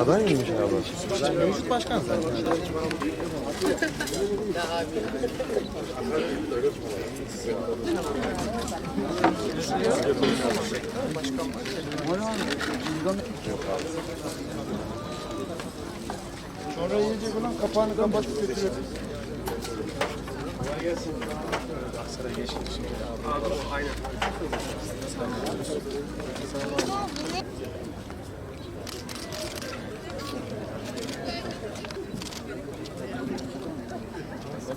Aday mıymış abi? Mevcut başkan zaten. Sonra yiyecek olan kapağını kapatıp götürüyor. Kolay gelsin. Aksaray'a geçin şimdi. Abi aynen. Sağ olun.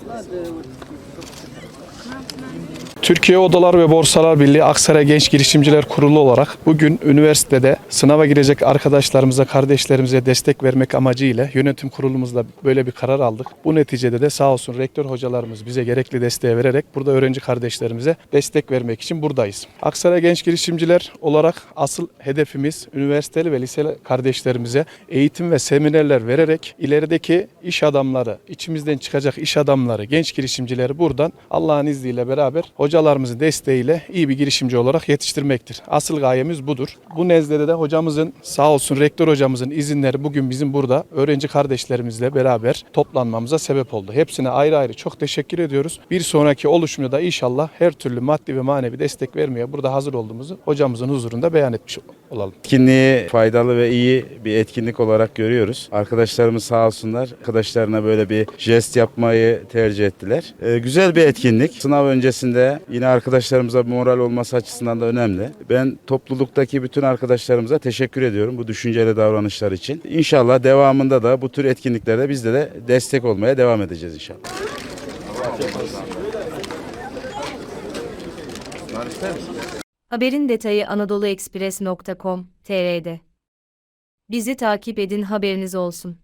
Sağ olun. Türkiye Odalar ve Borsalar Birliği Aksaray Genç Girişimciler Kurulu olarak bugün üniversitede sınava girecek arkadaşlarımıza, kardeşlerimize destek vermek amacıyla yönetim kurulumuzla böyle bir karar aldık. Bu neticede de sağ olsun rektör hocalarımız bize gerekli desteği vererek burada öğrenci kardeşlerimize destek vermek için buradayız. Aksaray Genç Girişimciler olarak asıl hedefimiz üniversiteli ve liseli kardeşlerimize eğitim ve seminerler vererek ilerideki iş adamları, içimizden çıkacak iş adamları, genç girişimcileri buradan Allah'ın izniyle beraber hocalarımızın desteğiyle iyi bir girişimci olarak yetiştirmektir. Asıl gayemiz budur. Bu nezdede de hocamızın sağ olsun rektör hocamızın izinleri bugün bizim burada öğrenci kardeşlerimizle beraber toplanmamıza sebep oldu. Hepsine ayrı ayrı çok teşekkür ediyoruz. Bir sonraki oluşumda da inşallah her türlü maddi ve manevi destek vermeye burada hazır olduğumuzu hocamızın huzurunda beyan etmiş olalım. Etkinliği faydalı ve iyi bir etkinlik olarak görüyoruz. Arkadaşlarımız sağ olsunlar arkadaşlarına böyle bir jest yapmayı tercih ettiler. Ee, güzel bir etkinlik. Sınav öncesinde yine arkadaşlarımıza moral olması açısından da önemli. Ben topluluktaki bütün arkadaşlarımıza teşekkür ediyorum bu düşünceli davranışlar için. İnşallah devamında da bu tür etkinliklerde biz de, de destek olmaya devam edeceğiz inşallah. Haberin detayı anadoluekspres.com.tr'de. Bizi takip edin haberiniz olsun.